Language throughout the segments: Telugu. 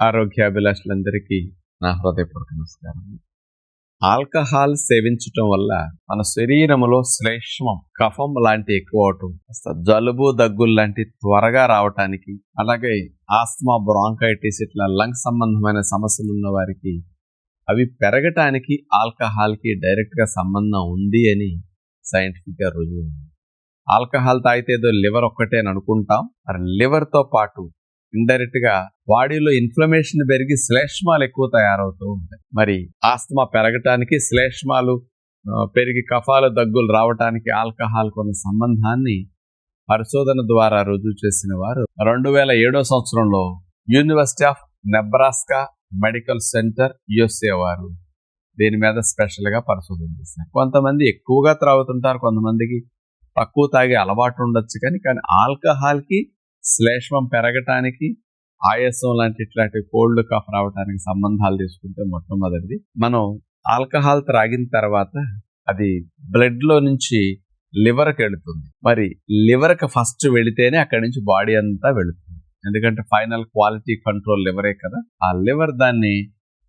ఆరోగ్యాభిలాషులందరికీ నా హృదయపూర్వక నమస్కారం. ఆల్కహాల్ సేవించటం వల్ల మన శరీరంలో శ్లేష్మం కఫం లాంటి ఎక్కువ అవటం జలుబు దగ్గులు లాంటి త్వరగా రావటానికి అలాగే ఆస్మా బ్రాంకైటిస్ ఇట్లా లంగ్ సంబంధమైన సమస్యలు ఉన్న వారికి అవి పెరగటానికి ఆల్కహాల్కి డైరెక్ట్గా సంబంధం ఉంది అని సైంటిఫిక్గా రుజువు ఉంది ఆల్కహాల్ తాగితే ఏదో లివర్ ఒక్కటే అని అనుకుంటాం. మరి లివర్తో పాటు ఇండైరెక్ట్గా బాడీలో ఇన్ఫ్లమేషన్ పెరిగి శ్లేష్మాలు ఎక్కువ తయారవుతూ ఉంటాయి. మరి ఆస్తమా పెరగటానికి శ్లేష్మాలు పెరిగి కఫాలు దగ్గులు రావటానికి ఆల్కహాల్ కొన్న సంబంధాన్ని పరిశోధన ద్వారా రుజువు చేసిన వారు రెండు వేల ఏడో సంవత్సరంలో university of Nebraska medical center USA వారు దీని మీద స్పెషల్గా పరిశోధన చేశారు. కొంతమంది ఎక్కువగా త్రాగుతుంటారు కొంతమందికి తక్కువ తాగే అలవాటు ఉండొచ్చు కానీ కానీ ఆల్కహాల్కి శ్లేష్మం పెరగటానికి ఆయాసం లాంటి ఇట్లాంటి కోల్డ్ కాఫ్ రావడానికి సంబంధాలు తీసుకుంటే మొట్టమొదటిది. మనం ఆల్కహాల్ త్రాగిన తర్వాత అది బ్లడ్లో నుంచి లివర్కి వెళుతుంది. మరి లివర్కి ఫస్ట్ వెళితేనే అక్కడి నుంచి బాడీ అంతా వెళుతుంది. ఎందుకంటే ఫైనల్ క్వాలిటీ కంట్రోల్ లివరే కదా. ఆ లివర్ దాన్ని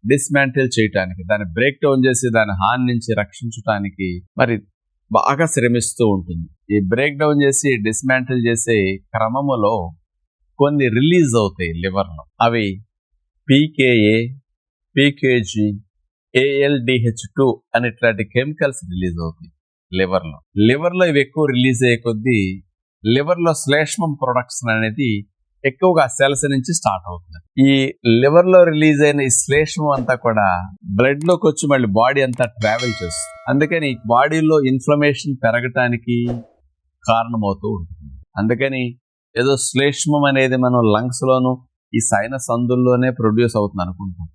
డిస్మాంటిల్ చేయటానికి దాన్ని బ్రేక్ డౌన్ చేసి దాని హాని నుంచి రక్షించడానికి మరి బాగా శ్రమిస్తూ ఉంటుంది. ఈ బ్రేక్ డౌన్ చేసి డిస్మాంటిల్ చేసే క్రమములో కొన్ని రిలీజ్ అవుతాయి లివర్లో అవి పీకేఏ పీకేజీ ఏఎల్డిహెచ్ టూ అని ఇట్లాంటి కెమికల్స్ రిలీజ్ అవుతాయి లివర్లో లివర్లో ఇవి ఎక్కువ రిలీజ్ అయ్యే కొద్దీ లివర్లో శ్లేష్మం ప్రొడక్షన్ అనేది ఎక్కువగా సెల్స్ నుంచి స్టార్ట్ అవుతుంది. ఈ లివర్లో రిలీజ్ అయిన ఈ శ్లేష్మం అంతా కూడా బ్లడ్లోకి వచ్చి మళ్ళీ బాడీ అంతా ట్రావెల్ చేస్తుంది. అందుకని బాడీలో ఇన్ఫ్లమేషన్ పెరగటానికి కారణమవుతూ ఉంటుంది. అందుకని ఏదో శ్లేష్మం అనేది మనం లంగ్స్లోనూ ఈ సైనస్ అందుల్లోనే ప్రొడ్యూస్ అవుతుంది అనుకుంటాం.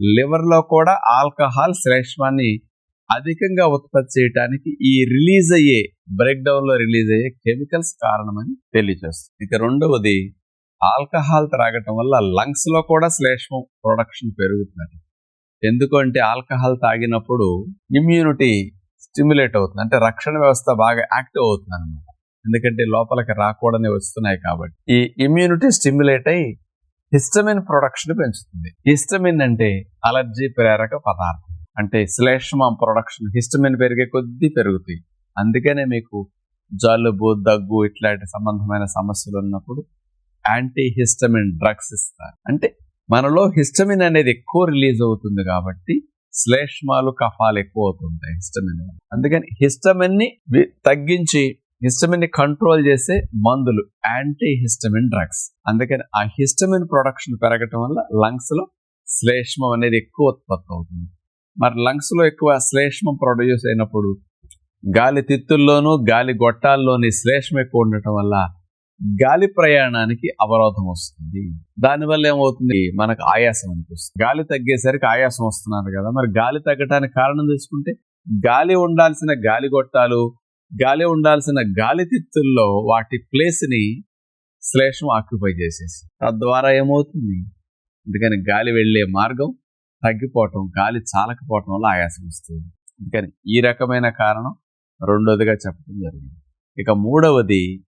లివర్లో కూడా ఆల్కహాల్ శ్లేష్మాన్ని అధికంగా ఉత్పత్తి చేయడానికి ఈ రిలీజ్ అయ్యే బ్రేక్డౌన్లో రిలీజ్ అయ్యే కెమికల్స్ కారణమని తెలియజేస్తుంది ఇక రెండవది ఆల్కహాల్ త్రాగటం వల్ల లంగ్స్లో కూడా శ్లేష్మం ప్రొడక్షన్ పెరుగుతుంది ఎందుకంటే ఆల్కహాల్ తాగినప్పుడు ఇమ్యూనిటీ స్టిమ్యులేట్ అవుతుంది. అంటే రక్షణ వ్యవస్థ బాగా యాక్టివ్ అవుతుంది అనమాట ఎందుకంటే లోపలికి రాకూడని వస్తున్నాయి కాబట్టి. ఈ ఇమ్యూనిటీ స్టిమ్యులేట్ అయి హిస్టమిన్ ప్రొడక్షన్ పెంచుతుంది. హిస్టమిన్ అంటే అలర్జీ ప్రేరక పదార్థం. అంటే శ్లేష్మం ప్రొడక్షన్ హిస్టమిన్ పెరిగే కొద్దీ పెరుగుతాయి. అందుకనే మీకు జలుబు దగ్గు ఇట్లాంటి సంబంధమైన సమస్యలు ఉన్నప్పుడు యాంటీ హిస్టమిన్ డ్రగ్స్ ఇస్తారు. అంటే మనలో హిస్టమిన్ అనేది ఎక్కువ రిలీజ్ అవుతుంది కాబట్టి శ్లేష్మాలు కఫాలు ఎక్కువ అవుతుంటాయి హిస్టమిన్ అందుకని హిస్టమిన్ని తగ్గించి హిస్టమిన్ని కంట్రోల్ చేసే మందులు యాంటీ హిస్టమిన్ డ్రగ్స్ అందుకని ఆ హిస్టమిన్ ప్రొడక్షన్ పెరగటం వల్ల లంగ్స్లో శ్లేష్మం అనేది ఎక్కువ ఉత్పత్తి అవుతుంది. మరి లంగ్స్లో ఎక్కువ శ్లేష్మం ప్రొడ్యూస్ అయినప్పుడు గాలి తిత్తుల్లోనూ గాలి గొట్టాల్లోని శ్లేష్మం ఎక్కువ ఉండటం వల్ల గాలి ప్రయాణానికి అవరోధం వస్తుంది. దానివల్ల ఏమవుతుంది? మనకు ఆయాసం అనిపిస్తుంది. గాలి తగ్గేసరికి ఆయాసం వస్తున్నారు కదా. మరి గాలి తగ్గటానికి కారణం తెలుసుకుంటే గాలి ఉండాల్సిన గాలి గొట్టాలు గాలి ఉండాల్సిన గాలితిత్తుల్లో వాటి ప్లేస్ని శ్లేషం ఆక్యుపై చేసేసి. తద్వారా ఏమవుతుంది? అందుకని గాలి వెళ్ళే మార్గం తగ్గిపోవటం గాలి చాలకపోవటం వల్ల ఆయాసం వస్తుంది. అందుకని ఈ రకమైన కారణం రెండోదిగా చెప్పడం జరిగింది. ఇక మూడవది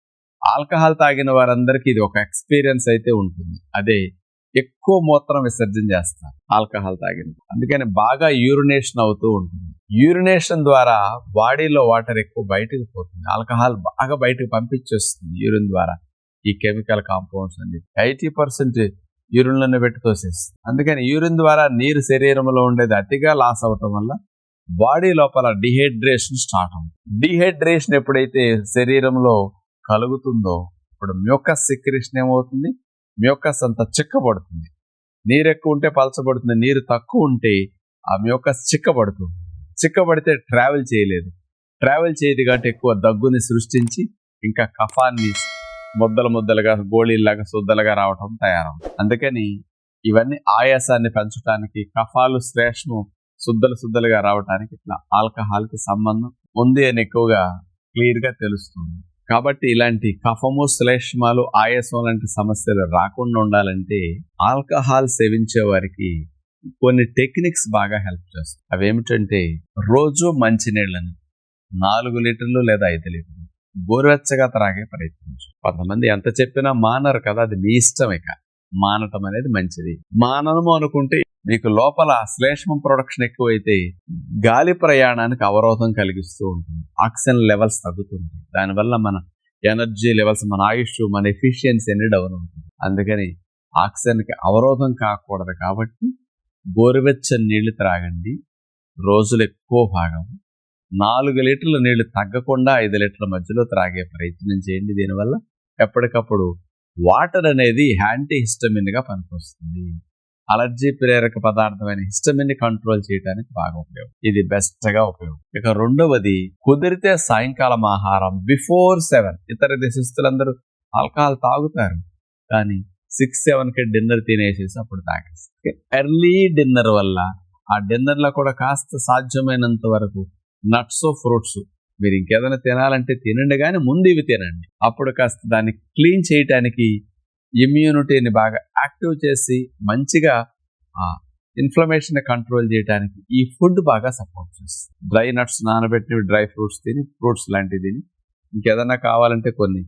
ఆల్కహాల్ తాగిన వారందరికీ ఇది ఒక ఎక్స్పీరియన్స్ అయితే ఉంటుంది. అదే ఎక్కువ మూత్రం విసర్జన చేస్తారు ఆల్కహాల్ తాగిన అందుకని బాగా యూరినేషన్ అవుతూ ఉంటుంది. యూరినేషన్ ద్వారా బాడీలో వాటర్ ఎక్కువ బయటకు పోతుంది. ఆల్కహాల్ బాగా బయటకు పంపించేస్తుంది యూరిన్ ద్వారా. ఈ కెమికల్ కాంపౌండ్స్ అన్ని ఎయిటీ పర్సెంట్ యూరిన్లోనే పెట్టి తోసేస్తుంది. అందుకని యూరిన్ ద్వారా నీరు శరీరంలో ఉండేది అతిగా లాస్ అవటం వల్ల బాడీ లోపల డిహైడ్రేషన్ స్టార్ట్ అవుతుంది. డిహైడ్రేషన్ ఎప్పుడైతే శరీరంలో కలుగుతుందో ఇప్పుడు మ్యూకస్ సెక్రేషన్ ఏమవుతుంది? మ్యూకస్ అంతా చిక్కబడుతుంది. నీరు ఎక్కువ ఉంటే పలచబడుతుంది నీరు తక్కువ ఉంటే ఆ మ్యూకస్ చిక్కబడుతుంది. చిక్కబడితే ట్రావెల్ చేయలేదు. ట్రావెల్ చేయదు కాబట్టి ఎక్కువ దగ్గుని సృష్టించి ఇంకా కఫాన్ని ముద్దలు ముద్దలుగా గోళీల్లాగా శుద్ధలుగా రావటం తయారవుతుంది అందుకని ఇవన్నీ ఆయాసాన్ని పెంచడానికి కఫాలు శ్రేష్ము శుద్ధలు శుద్ధలుగా రావడానికి ఇట్లా ఆల్కహాల్కి సంబంధం ఉంది అని ఎక్కువగా క్లియర్గా తెలుస్తుంది. కాబట్టి ఇలాంటి కఫము శ్లేష్మాలు ఆయాసం లాంటి సమస్యలు రాకుండా ఉండాలంటే ఆల్కహాల్ సేవించే వారికి కొన్ని టెక్నిక్స్ బాగా హెల్ప్ చేస్తాయి. అవేమిటంటే రోజు మంచినీళ్ళని నాలుగు లీటర్లు లేదా ఐదు లీటర్లు గోరువెచ్చగా త్రాగే ప్రయత్నించు కొంతమంది ఎంత చెప్పినా మానరు కదా అది మీ ఇష్టం ఇక మానటం అనేది మంచిది. మానము అనుకుంటే మీకు లోపల శ్లేష్మం ప్రొడక్షన్ ఎక్కువైతే గాలి ప్రయాణానికి అవరోధం కలిగిస్తూ ఉంటుంది. ఆక్సిజన్ లెవెల్స్ తగ్గుతుంది దానివల్ల మన ఎనర్జీ లెవెల్స్ మన ఆయుష్ మన ఎఫిషియన్సీ అన్ని డౌన్ అవుతుంది. అందుకని ఆక్సిజన్కి అవరోధం కాకూడదు కాబట్టి గోరువెచ్చని నీళ్ళు త్రాగండి. రోజులు ఎక్కువ భాగం నాలుగు లీటర్ల నీళ్ళు తగ్గకుండా ఐదు లీటర్ల మధ్యలో త్రాగే ప్రయత్నం చేయండి. దీనివల్ల ఎప్పటికప్పుడు వాటర్ అనేది యాంటీ హిస్టమిన్గా పనికొస్తుంది. అలర్జీ ప్రేరక పదార్థమైన హిస్టమిన్ని కంట్రోల్ చేయడానికి బాగా ఉపయోగం. ఇది బెస్ట్గా ఉపయోగం. ఇక రెండవది కుదిరితే సాయంకాలం ఆహారం బిఫోర్ సెవెన్. ఇతర దేశస్తులందరూ ఆల్కహాల్ తాగుతారు కానీ సిక్స్ సెవెన్కి డిన్నర్ తినేసేసి అప్పుడు తాగేసి ఎర్లీ డిన్నర్ వల్ల ఆ డిన్నర్లో కూడా కాస్త సాధ్యమైనంత వరకు నట్స్ ఫ్రూట్స్ మీరు ఇంకేదైనా తినాలంటే తినండి కానీ ముందు ఇవి తినండి. అప్పుడు కాస్త దాన్ని క్లీన్ చేయటానికి ఇమ్యూనిటీని బాగా యాక్టివ్ చేసి మంచిగా ఇన్ఫ్లమేషన్ కంట్రోల్ చేయడానికి ఈ ఫుడ్ బాగా సపోర్ట్ చేస్తుంది. డ్రై నట్స్ నానబెట్టినవి డ్రై ఫ్రూట్స్ తిని ఫ్రూట్స్ లాంటివి తిని ఇంకేదన్నా కావాలంటే కొన్ని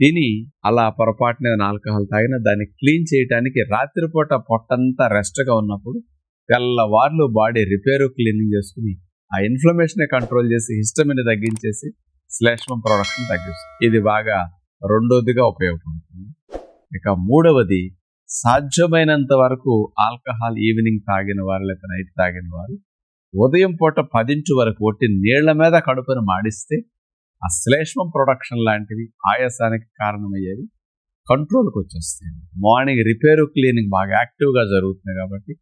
తిని అలా పొరపాటున ఆల్కహాల్ తాగిన దాన్ని క్లీన్ చేయడానికి రాత్రిపూట పొట్టంతా రెస్ట్గా ఉన్నప్పుడు తెల్లవార్లు బాడీ రిపేర్ క్లీనింగ్ చేసుకుని ఆ ఇన్ఫ్లమేషన్ కంట్రోల్ చేసి హిస్టమిన్ తగ్గించేసి శ్లేష్మం ప్రొడక్షన్ తగ్గిస్తుంది. ఇది బాగా రెండోదిగా ఉపయోగపడుతుంది. ఇక మూడవది సాధ్యమైనంత వరకు ఆల్కహాల్ ఈవినింగ్ తాగిన వారు లేకపోతే నైట్ తాగిన వారు ఉదయం పూట పదించు వరకు ఒట్టి నీళ్ళ మీద కడుపును మాడిస్తే ఆ శ్లేష్మం ప్రొడక్షన్ లాంటివి ఆయాసానికి కారణమయ్యేవి కంట్రోల్కి వచ్చేస్తాయి. మార్నింగ్ రిపేరు క్లీనింగ్ బాగా యాక్టివ్గా జరుగుతుంది కాబట్టి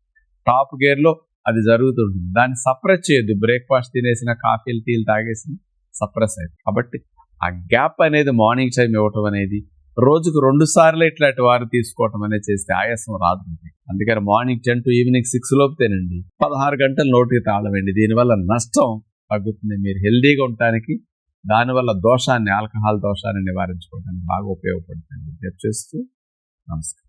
టాప్ గేర్లో అది జరుగుతుంటుంది. దాన్ని సప్రెస్ చేయొద్దు. బ్రేక్ఫాస్ట్ తినేసిన కాఫీలు టీలు తాగేసిన సప్రెస్ అయ్యింది కాబట్టి ఆ గ్యాప్ అనేది మార్నింగ్ టైం ఇవ్వటం అనేది రోజుకు రెండు సార్లు ఇట్లాంటి వారు తీసుకోవటం అనేది చేస్తే ఆయాసం రాదు. అందుకని morning ten to evening six లోపు తినండి పదహారు గంటలు నోటికి తాళమండి. దీనివల్ల నష్టం తగ్గుతుంది. మీరు హెల్దీగా ఉండటానికి దానివల్ల దోషాన్ని ఆల్కహాల్ దోషాన్ని నివారించుకోవడానికి బాగా ఉపయోగపడుతుంది. చేస్తూ నమస్కారం.